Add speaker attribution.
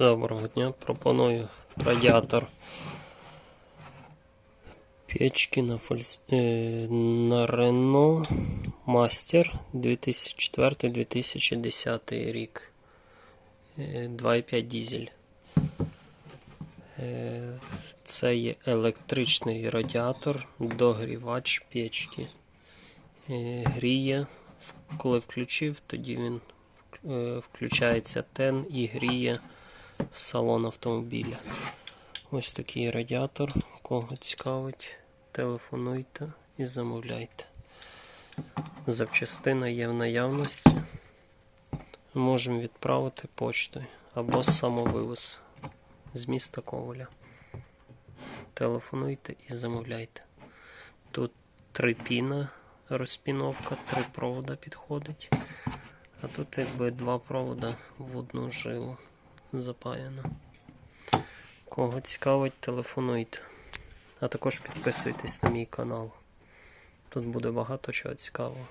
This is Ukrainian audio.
Speaker 1: Доброго дня. Пропоную радіатор печки на, фольс... е, на Renault Master 2004-2010 рік. Е, 2,5 дізель. Е, Це є електричний радіатор, догрівач печки. Е, Гріє. Коли включив, тоді він е, включається тен і гріє салон автомобіля. Ось такий радіатор. Кого цікавить, телефонуйте і замовляйте. Запчастина є в наявності. Можемо відправити почтою або самовивоз з міста Коваля. Телефонуйте і замовляйте. Тут три піна розпіновка, три провода підходить. А тут якби два провода в одну жилу запаяно. Кого цікавить, телефонуйте. А також підписуйтесь на мій канал. Тут буде багато чого цікавого.